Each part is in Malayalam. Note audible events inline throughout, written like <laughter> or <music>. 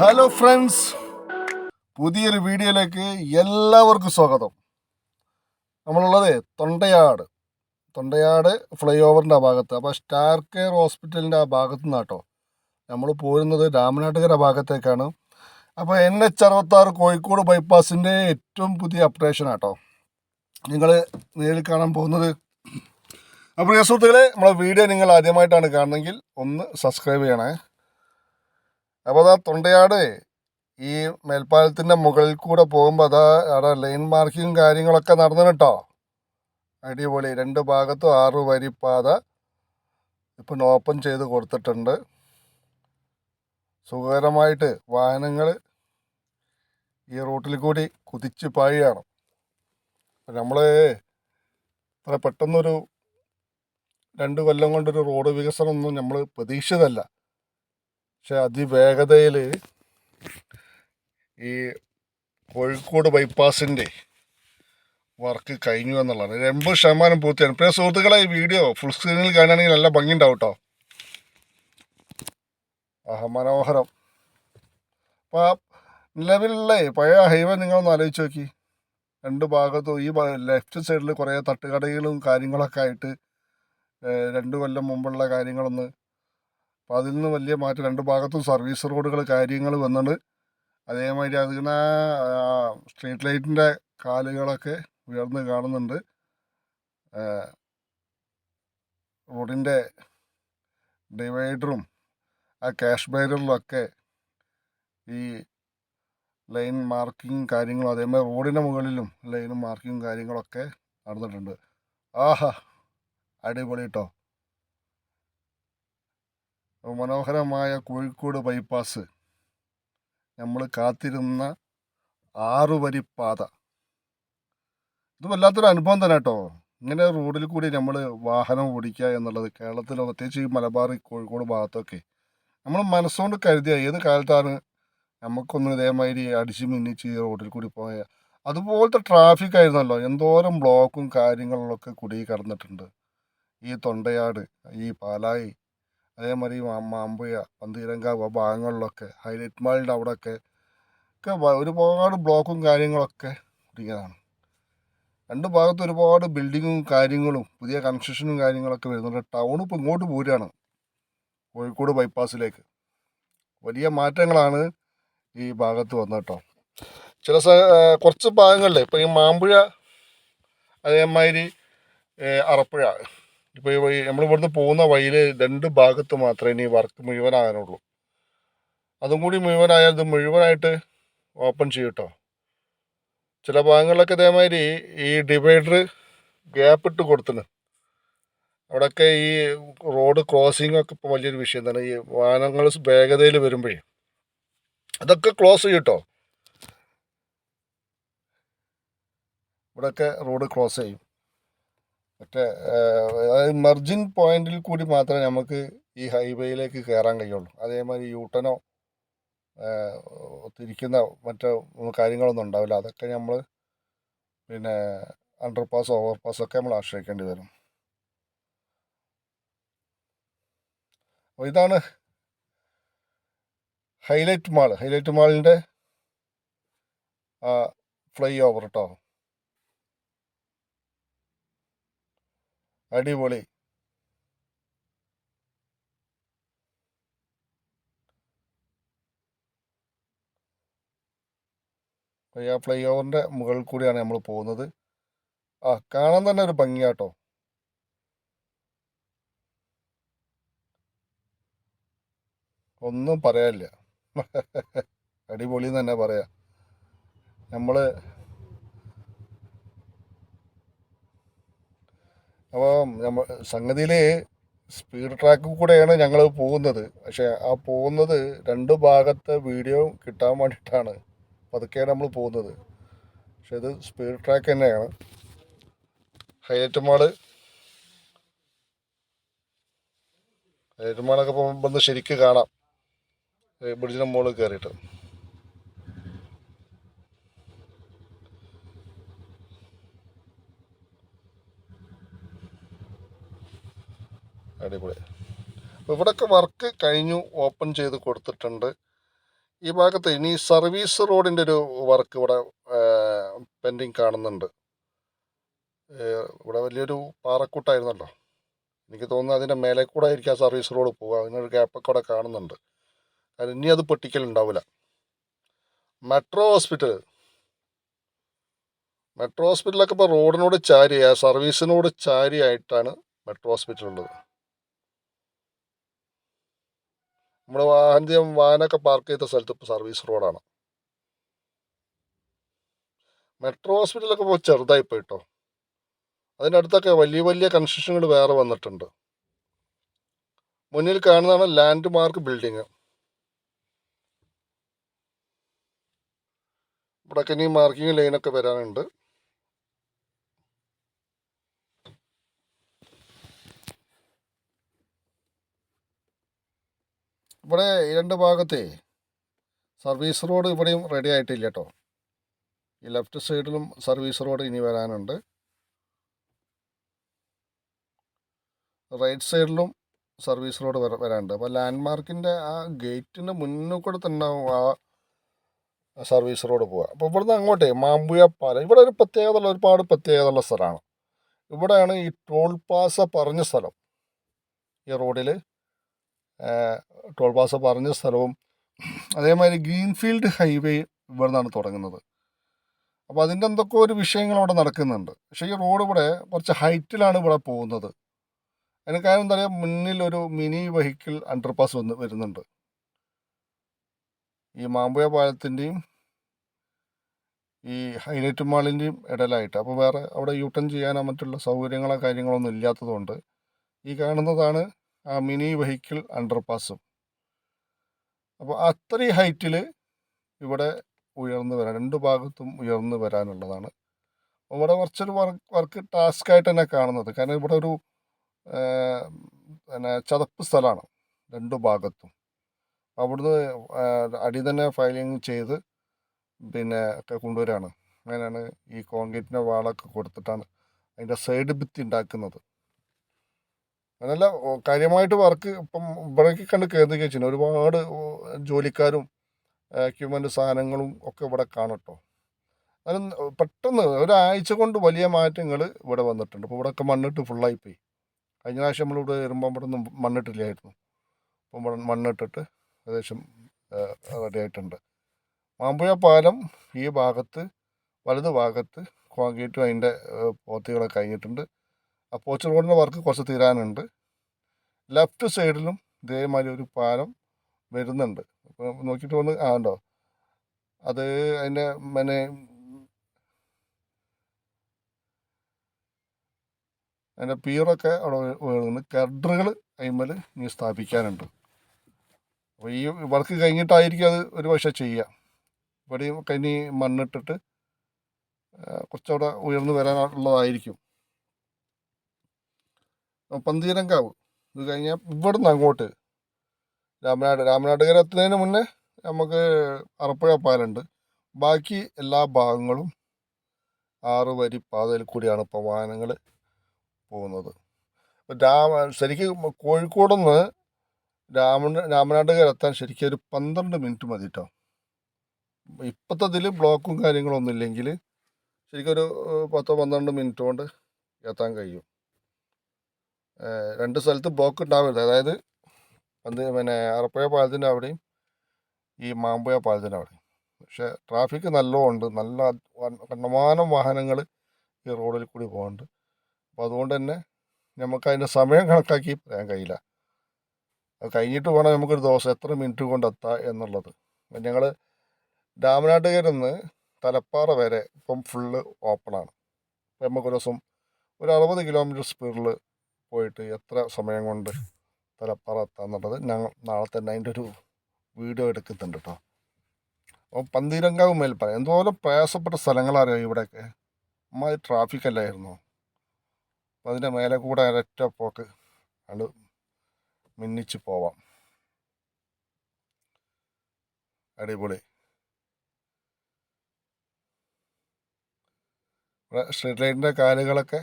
ഹലോ ഫ്രണ്ട്സ് പുതിയൊരു വീഡിയോയിലേക്ക് എല്ലാവർക്കും സ്വാഗതം. നമ്മളുള്ളത് തൊണ്ടയാട്. തൊണ്ടയാട് ഫ്ലൈ ഓവറിന്റെ ആ ഭാഗത്ത്. അപ്പോൾ സ്റ്റാർ കെയർ ഹോസ്പിറ്റലിന്റെ ആ ഭാഗത്തു നിന്നാട്ടോ നമ്മൾ പോരുന്നത് രാമനാട്ടുകര ഭാഗത്തേക്കാണ്. അപ്പോൾ എൻ എച്ച് അറുപത്താറ് കോഴിക്കോട് ബൈപ്പാസിന്റെ ഏറ്റവും പുതിയ അപ്ഡേഷൻ ആട്ടോ നിങ്ങൾ നേരിൽ കാണാൻ പോകുന്നത്. അപ്പോൾ സുഹൃത്തുക്കളെ നമ്മളെ വീഡിയോ നിങ്ങൾ ആദ്യമായിട്ടാണ് കാണുന്നതെങ്കിൽ ഒന്ന് സബ്സ്ക്രൈബ് ചെയ്യണേ. അപ്പോൾ അതാ തൊണ്ടയാട് ഈ മേൽപ്പാലത്തിന്റെ മുകളിൽ കൂടെ പോകുമ്പോൾ അതാ അവിടെ ലൈൻ മാർക്കിങ്ങും കാര്യങ്ങളൊക്കെ നടന്നു കേട്ടോ അടിപൊളി. രണ്ട് ഭാഗത്തും ആറ് വരി പാത ഇപ്പം ഓപ്പൺ ചെയ്ത് കൊടുത്തിട്ടുണ്ട്. സുഖകരമായിട്ട് വാഹനങ്ങൾ ഈ റൂട്ടിൽ കൂടി കുതിച്ച് പായുകയാണ്. നമ്മൾ ഇത്ര പെട്ടെന്നൊരു രണ്ട് കൊല്ലം കൊണ്ടൊരു റോഡ് വികസനമൊന്നും നമ്മൾ പ്രതീക്ഷിതല്ല പക്ഷെ അതിവേഗതയിൽ ഈ കോഴിക്കോട് ബൈപ്പാസിന്റെ വർക്ക് കഴിഞ്ഞു എന്നുള്ളതാണ്. ഒരു എൺപത് ശതമാനം പൂർത്തിയാണ് പിന്നെ സുഹൃത്തുക്കളെ ഈ വീഡിയോ ഫുൾ സ്ക്രീനിൽ കാണുകയാണെങ്കിൽ നല്ല ഭംഗിയുണ്ടാവും കേട്ടോ മനോഹരം അപ്പോൾ നിലവിലുള്ള പഴയ ഹൈവേ നിങ്ങളൊന്ന് ആലോചിച്ച് നോക്കി. രണ്ട് ഭാഗത്തും ഈ ലെഫ്റ്റ് സൈഡിൽ കുറേ തട്ടുകടകളും കാര്യങ്ങളൊക്കെ ആയിട്ട് രണ്ട് കൊല്ലം മുമ്പുള്ള കാര്യങ്ങളൊന്ന് അപ്പോൾ അതിൽ നിന്ന് വലിയ മാറ്റം രണ്ട് ഭാഗത്തും സർവീസ് റോഡുകൾ കാര്യങ്ങൾ വന്നിട്ട് അതേമാതിരി അതിങ്ങനെ സ്ട്രീറ്റ് ലൈറ്റിന്റെ കാലുകളൊക്കെ ഉയർന്ന് കാണുന്നുണ്ട്. റോഡിന്റെ ഡിവൈഡറും ആ ക്യാഷ് ബാരിയറിലൊക്കെ ഈ ലൈൻ മാർക്കിങ് കാര്യങ്ങളും അതേമാതിരി റോഡിന്റെ മുകളിലും ലൈനും മാർക്കിങ് കാര്യങ്ങളൊക്കെ നടന്നിട്ടുണ്ട്. ആഹാ അടിപൊളി കേട്ടോ മനോഹരമായ കോഴിക്കോട് ബൈപ്പാസ് നമ്മൾ കാത്തിരുന്ന ആറുവരിപ്പാത വരി പാത. ഇത് വല്ലാത്തൊരു അനുഭവം തന്നെ കേട്ടോ. ഇങ്ങനെ റോഡിൽ കൂടി നമ്മൾ വാഹനം ഓടിക്കുക എന്നുള്ളത് കേരളത്തിൽ പ്രത്യേകിച്ച് ഈ മലബാർ കോഴിക്കോട് ഭാഗത്തൊക്കെ നമ്മൾ മനസ്സുകൊണ്ട് കരുതിയ ഏത് കാലത്താണ് നമുക്കൊന്ന് ഇതേമാതിരി അടിച്ച് മിന്നിച്ച് ഈ റോഡിൽ കൂടി പോയ. അതുപോലത്തെ ട്രാഫിക് ആയിരുന്നല്ലോ. എന്തോരം ബ്ലോക്കും കാര്യങ്ങളിലൊക്കെ കൂടി കടന്നിട്ടുണ്ട്. ഈ തൊണ്ടയാട് ഈ പാലായി അതേമാതിരി മാമ്പുഴ പന്തീരങ്കാവ് ആ ഭാഗങ്ങളിലൊക്കെ ഹൈലൈറ്റ് മാളിന്റെ അവിടെയൊക്കെ ഒക്കെ ഒരുപാട് ബ്ലോക്കും കാര്യങ്ങളൊക്കെ ഇടിക്കുന്നതാണ് രണ്ട് ഭാഗത്ത് ഒരുപാട് ബിൽഡിങ്ങും കാര്യങ്ങളും പുതിയ കൺസ്ട്രക്ഷനും കാര്യങ്ങളൊക്കെ വരുന്നുണ്ട്. ടൗൺ ഇപ്പോൾ ഇങ്ങോട്ട് പോരുകയാണ് കോഴിക്കോട് ബൈപ്പാസിലേക്ക്. വലിയ മാറ്റങ്ങളാണ് ഈ ഭാഗത്ത് വന്നത് കേട്ടോ ചില കുറച്ച് ഭാഗങ്ങളിൽ ഇപ്പോൾ ഈ മാമ്പുഴ അതേമാതിരി അറപ്പുഴ ഇപ്പോൾ ഈ വഴി നമ്മൾ ഇവിടുന്ന് പോകുന്ന വഴിയിൽ രണ്ട് ഭാഗത്ത് മാത്രമേ ഇനി വർക്ക് മുഴുവനാകാനുള്ളൂ. അതും കൂടി മുഴുവനായാൽ ഇത് മുഴുവനായിട്ട് ഓപ്പൺ ചെയ്യും കേട്ടോ ചില ഭാഗങ്ങളിലൊക്കെ ഇതേമാതിരി ഈ ഡിവൈഡർ ഗ്യാപ്പ് ഇട്ട് കൊടുത്തിന്. അവിടെയൊക്കെ ഈ റോഡ് ക്രോസിംഗ് ഒക്കെ ഇപ്പോൾ വലിയൊരു വിഷയം തന്നെ ഈ വാഹനങ്ങൾ വേഗതയിൽ വരുമ്പോഴേ അതൊക്കെ ക്ലോസ് ചെയ്യും കേട്ടോ ഇവിടെയൊക്കെ റോഡ് ക്രോസ് ചെയ്യും. മറ്റേ അതായത് മെർജിൻ പോയിന്റിൽ കൂടി മാത്രമേ നമുക്ക് ഈ ഹൈവേയിലേക്ക് കയറാൻ കഴിയുള്ളൂ. അതേമാതിരി യൂട്ടനോ തിരിക്കുന്ന മറ്റു കാര്യങ്ങളൊന്നും ഉണ്ടാവില്ല. അതൊക്കെ നമ്മൾ പിന്നെ അണ്ടർപാസ് ഓവർപാസ് ഓവർ പാസ് ഒക്കെ നമ്മൾ ആശ്രയിക്കേണ്ടി വരും. അപ്പോൾ ഇതാണ് ഹൈലൈറ്റ് മാൾ ഹൈലൈറ്റ് മാളിന്റെ ഫ്ലൈ ഓവർ കേട്ടോ അടിപൊളി. ആ ഫ്ലൈ ഓവറിന്റെ മുകളിൽ കൂടിയാണ് നമ്മൾ പോകുന്നത്. ആ കാണാൻ തന്നെ ഒരു ഭംഗിയാട്ടോ. ഒന്നും പറയാനില്ല. <laughs> അടിപൊളി എന്ന് തന്നെ പറയാം. നമ്മൾ അപ്പോൾ നമ്മൾ സംഗതിയിൽ സ്പീഡ് ട്രാക്കിൽ കൂടെയാണ് ഞങ്ങൾ പോകുന്നത്. പക്ഷേ ആ പോകുന്നത് രണ്ട് ഭാഗത്തെ വീഡിയോ കിട്ടാൻ വേണ്ടിയിട്ടാണ് പതുക്കെയാണ് നമ്മൾ പോകുന്നത്. പക്ഷെ ഇത് സ്പീഡ് ട്രാക്ക് തന്നെയാണ്. ഹൈലൈറ്റ് മാൾ ഹൈലൈറ്റ് മാളൊക്കെ പോകുമ്പോൾ ശരിക്ക് കാണാം. ബ്രിഡ്ജിന്റെ മുകളിൽ കയറിയിട്ട് അടിപൊളി. അപ്പോൾ ഇവിടെയൊക്കെ വർക്ക് കഴിഞ്ഞു ഓപ്പൺ ചെയ്ത് കൊടുത്തിട്ടുണ്ട്. ഈ ഭാഗത്ത് ഇനി സർവീസ് റോഡിന്റെ ഒരു വർക്ക് ഇവിടെ പെൻഡിങ് കാണുന്നുണ്ട്. ഇവിടെ വലിയൊരു പാറക്കൂട്ടായിരുന്നല്ലോ. എനിക്ക് തോന്നുന്നു അതിന്റെ മേലെ കൂടെ ആയിരിക്കും ആ സർവീസ് റോഡ് പോവുക. അതിനൊരു ഗ്യാപ്പൊക്കെ അവിടെ കാണുന്നുണ്ട്. കാരണം ഇനി അത് പൊട്ടിക്കലുണ്ടാവില്ല മെട്രോ ഹോസ്പിറ്റൽ മെട്രോ ഹോസ്പിറ്റലൊക്കെ ഇപ്പോൾ റോഡിനോട് ചാരി സർവീസിനോട് ചാരിയായിട്ടാണ് മെട്രോ ഹോസ്പിറ്റൽ ഉള്ളത്. നമ്മുടെ വാഹനം വാഹനമൊക്കെ പാർക്ക് ചെയ്ത സ്ഥലത്ത് ഇപ്പോൾ സർവീസ് റോഡാണ് മെട്രോ ഹോസ്പിറ്റലൊക്കെ ഇപ്പോൾ ചെറുതായി പോയിട്ടോ. അതിന്റെ അടുത്തൊക്കെ വലിയ വലിയ കൺസ്ട്രക്ഷനുകൾ വേറെ വന്നിട്ടുണ്ട്. മുന്നിൽ കാണുന്നതാണ് ലാൻഡ് മാർക്ക് ബിൽഡിങ് ഇവിടെ ഇനി മാർക്കിംഗ് ലൈനൊക്കെ വരാനുണ്ട്. ഇവിടെ രണ്ട് ഭാഗത്തെ സർവീസ് റോഡ് ഇവിടെയും റെഡി ആയിട്ടില്ല കേട്ടോ ഈ ലെഫ്റ്റ് സൈഡിലും സർവീസ് റോഡ് ഇനി വരാനുണ്ട്. റൈറ്റ് സൈഡിലും സർവീസ് റോഡ് വര വരാനുണ്ട്. അപ്പോൾ ലാൻഡ് മാർക്കിന്റെ ആ ഗേറ്റിന്റെ മുന്നിൽ കൂടെ തന്നെ ആ സർവീസ് റോഡ് പോവുക അപ്പോൾ ഇവിടുന്ന് അങ്ങോട്ടേ മാമ്പുയ ഇവിടെ ഒരു പ്രത്യേകത ഉള്ള ഒരുപാട് പ്രത്യേകത ഉള്ള സ്ഥലമാണ്. ഇവിടെയാണ് ഈ ടോൾ പാസ പറഞ്ഞ സ്ഥലം. ഈ റോഡിൽ ടോൾ പാസ പറഞ്ഞ സ്ഥലവും അതേമാതിരി ഗ്രീൻഫീൽഡ് ഹൈവേ ഇവിടെ നിന്നാണ് തുടങ്ങുന്നത്. അപ്പോൾ അതിന്റെ എന്തൊക്കെ ഒരു വിഷയങ്ങൾ അവിടെ നടക്കുന്നുണ്ട്. പക്ഷേ ഈ റോഡ് ഇവിടെ കുറച്ച് ഹൈറ്റിലാണ് ഇവിടെ പോകുന്നത്. അതിന് കാര്യം എന്താ പറയുക? മുന്നിൽ ഒരു മിനി വെഹിക്കിൾ അണ്ടർപാസ് വന്ന് വരുന്നുണ്ട്. ഈ മാമ്പുയ പാലത്തിന്റെയും ഈ ഹൈലൈറ്റ് മാളിന്റെയും ഇടയിലായിട്ട്. അപ്പോൾ വേറെ അവിടെ യൂട്ടേൺ ടേൺ ചെയ്യാനോ മറ്റുള്ള സൗകര്യങ്ങളോ കാര്യങ്ങളോ ഒന്നും ഇല്ലാത്തതുകൊണ്ട് ഈ കാണുന്നതാണ് ആ മിനി വെഹിക്കിൾ അണ്ടർപാസും. അപ്പോൾ അത്രയും ഹൈറ്റിൽ ഇവിടെ ഉയർന്നു വരാൻ രണ്ട് ഭാഗത്തും ഉയർന്നു വരാനുള്ളതാണ്. ഇവിടെ കുറച്ചൊരു വർക്ക് വർക്ക് ടാസ്ക് ആയിട്ട് തന്നെ കാണുന്നത്. കാരണം ഇവിടെ ഒരു പിന്നെ ചതപ്പ് സ്ഥലമാണ് രണ്ടു ഭാഗത്തും. അവിടുന്ന് അടി തന്നെ ഫയലിങ് ചെയ്ത് പിന്നെ ഒക്കെ കൊണ്ടുവരാണ്. അങ്ങനെയാണ് ഈ കോൺക്രീറ്റിന്റെ വാളൊക്കെ കൊടുത്തിട്ടാണ് അതിന്റെ സൈഡ് ഭിത്തി ഉണ്ടാക്കുന്നത്. അതല്ല കാര്യമായിട്ട് വർക്ക് ഇപ്പം ഇവിടേക്ക് കണ്ട് കേന്ദ്രീകരിച്ചിട്ടുണ്ട്. ഒരുപാട് ജോലിക്കാരും എക്യുപ്മെന്റ് സാധനങ്ങളും ഒക്കെ ഇവിടെ കാണട്ടോ അത് പെട്ടെന്ന് ഒരാഴ്ച കൊണ്ട് വലിയ മാറ്റങ്ങൾ ഇവിടെ വന്നിട്ടുണ്ട്. ഇപ്പോൾ ഇവിടെയൊക്കെ മണ്ണിട്ട് ഫുള്ളായി പോയി. കഴിഞ്ഞ പ്രാവശ്യം നമ്മളിവിടെ വരുമ്പോൾ ഇവിടെ ഒന്നും മണ്ണിട്ടില്ലായിരുന്നു. ഇപ്പം ഇവിടെ മണ്ണിട്ടിട്ട് ഏകദേശം റെഡി ആയിട്ടുണ്ട്. മാമ്പുഴ പാലം ഈ ഭാഗത്ത് വലത് ഭാഗത്ത് കോൺക്രീറ്റും അതിന്റെ പോത്തികളൊക്കെ കഴിഞ്ഞിട്ടുണ്ട് ആ പോച്ച് റോഡിന്റെ വർക്ക് കുറച്ച് തീരാനുണ്ട്. ലെഫ്റ്റ് സൈഡിലും ഇതേമാതിരി ഒരു പാലം വരുന്നുണ്ട്. അപ്പോൾ നോക്കിയിട്ട് വന്ന് ആ ഉണ്ടോ? അത് അതിന്റെ പിന്നെ അതിന്റെ പീറൊക്കെ അവിടെ വീഴുന്നുണ്ട് കെഡറുകൾ അതിന്മേൽ ഇനി സ്ഥാപിക്കാനുണ്ട്. അപ്പോൾ ഈ വർക്ക് കഴിഞ്ഞിട്ടായിരിക്കും അത് ഒരു പക്ഷേ ചെയ്യുക ഇവിടെയും കനി മണ്ണിട്ടിട്ട് കുറച്ചവിടെ ഉയർന്നു വരാനുള്ളതായിരിക്കും പന്തീരങ്കാവ്. ഇത് കഴിഞ്ഞാൽ ഇവിടുന്ന് അങ്ങോട്ട്. രാമനാട് രാമനാട്ടുകര എത്തുന്നതിന് മുന്നേ നമുക്ക് അറപ്പുഴ പാലുണ്ട് ബാക്കി എല്ലാ ഭാഗങ്ങളും ആറ് വരി പാതയിൽ കൂടിയാണ് ഇപ്പോൾ വാഹനങ്ങൾ പോകുന്നത്. രാമ ശരിക്കും കോഴിക്കോട് നിന്ന് രാമ രാമനാട്ടുകര എത്താൻ ശരിക്കും ഒരു പന്ത്രണ്ട് മിനിറ്റ് മതി കേട്ടോ ഇപ്പോഴത്തെ ബ്ലോക്കും കാര്യങ്ങളൊന്നും ഇല്ലെങ്കിൽ ശരിക്കും ഒരു പത്തോ പന്ത്രണ്ട് മിനിറ്റ് കൊണ്ട് എത്താൻ കഴിയും. രണ്ട് സ്ഥലത്ത് ബ്ലോക്ക് ഉണ്ടാവരുത് അതായത് അത് പിന്നെ അറപ്പുഴ പാലത്തിന്റെ അവിടെയും ഈ മാമ്പുഴ പാലത്തിന്റെ അവിടെയും. പക്ഷേ ട്രാഫിക് നല്ലോണ്ട് നല്ല കണ്ടമാനം വാഹനങ്ങൾ ഈ റോഡിൽ കൂടി പോകുന്നുണ്ട് അപ്പോൾ അതുകൊണ്ട് തന്നെ നമുക്ക് അതിന്റെ സമയം കണക്കാക്കി പറയാൻ കഴിയില്ല. അത് കഴിഞ്ഞിട്ട് വേണം നമുക്കൊരു ദിവസം എത്ര മിനിറ്റ് കൊണ്ട് എത്താം എന്നുള്ളത്. ഞങ്ങൾ രാമനാട്ടുകരിൽ നിന്ന് തലപ്പാറ വരെ ഇപ്പം ഫുള്ള് ഓപ്പണാണ്. അപ്പം നമുക്ക് ഒരു ദിവസം ഒരു അറുപത് കിലോമീറ്റർ സ്പീഡിൽ പോയിട്ട് എത്ര സമയം കൊണ്ട് തലപ്പാറ എത്താന്നുള്ളത് ഞങ്ങൾ നാളെ തന്നെ അതിന്റെ ഒരു വീഡിയോ എടുക്കുന്നുണ്ട് കേട്ടോ അപ്പോൾ പന്തീരങ്കാവ് മേൽപ്പാല എന്തോരം പ്രയാസപ്പെട്ട സ്ഥലങ്ങളറിയോ ഇവിടെയൊക്കെ. അമ്മാതിരി ട്രാഫിക് അല്ലായിരുന്നു. അപ്പം അതിന്റെ മേലെ കൂടെ ഒരൊറ്റ പോക്ക്. അത് മിന്നിച്ച് പോവാം. അടിപൊളി. ഇവിടെ സ്ട്രീറ്റ് ലൈറ്റിന്റെ കാലുകളൊക്കെ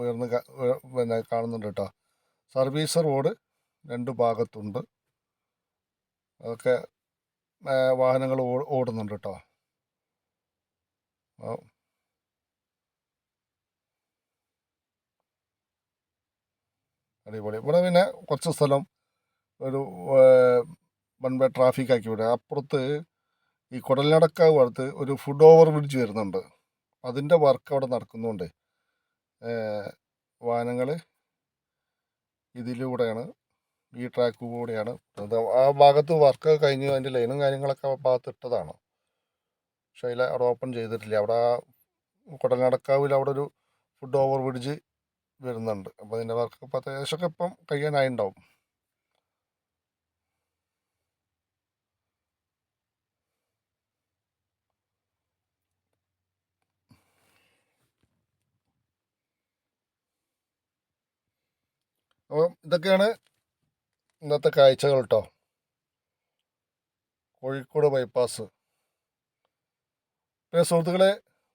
ഉയർന്ന് പിന്നെ കാണുന്നുണ്ട് കേട്ടോ. സർവീസ് റോഡ് രണ്ട് ഭാഗത്തുണ്ട്. അതൊക്കെ വാഹനങ്ങൾ ഓടുന്നുണ്ട് കേട്ടോ. അടിപൊളി. ഇവിടെ പിന്നെ കുറച്ച് സ്ഥലം ഒരു വൺ വേ ട്രാഫിക് ആക്കി വിടുക അപ്പുറത്ത് ഈ കുടലടക്കാവ് അടുത്ത് ഒരു ഫുഡ് ഓവർ ബ്രിഡ്ജ് വരുന്നുണ്ട്. അതിന്റെ വർക്ക് അവിടെ നടക്കുന്നുണ്ട് വാഹനങ്ങൾ ഇതിലൂടെയാണ് ഈ ട്രാക്ക് കൂടെയാണ് ആ ഭാഗത്ത് വർക്ക് കഴിഞ്ഞ് അതിന്റെ ലൈനും കാര്യങ്ങളൊക്കെ ആ ഭാഗത്ത് ഇട്ടതാണ്. പക്ഷേ അതിൽ അവിടെ ഓപ്പൺ ചെയ്തിട്ടില്ല. അവിടെ ആ കുടലടക്കാവിൽ അവിടെ ഒരു ഫുഡ് ഓവർ ബ്രിഡ്ജ് വരുന്നുണ്ട് അപ്പോൾ അതിന്റെ വർക്ക് ഇപ്പോൾ അത്യാവശ്യമൊക്കെ ഇപ്പം കഴിയാനായിട്ടുണ്ടാവും അപ്പം ഇതൊക്കെയാണ് ഇന്നത്തെ കാഴ്ചകൾ കേട്ടോ കോഴിക്കോട് ബൈപ്പാസ് പിന്നെ സുഹൃത്തുക്കളെ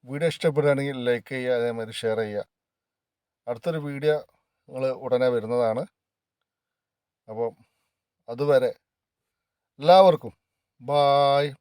വീഡിയോ ഇഷ്ടപ്പെടുകയാണെങ്കിൽ ലൈക്ക് ചെയ്യുക അതേമാതിരി ഷെയർ ചെയ്യുക. അടുത്തൊരു വീഡിയോ നിങ്ങൾ ഉടനെ വരുന്നതാണ്. അപ്പം അതുവരെ എല്ലാവർക്കും ബായ്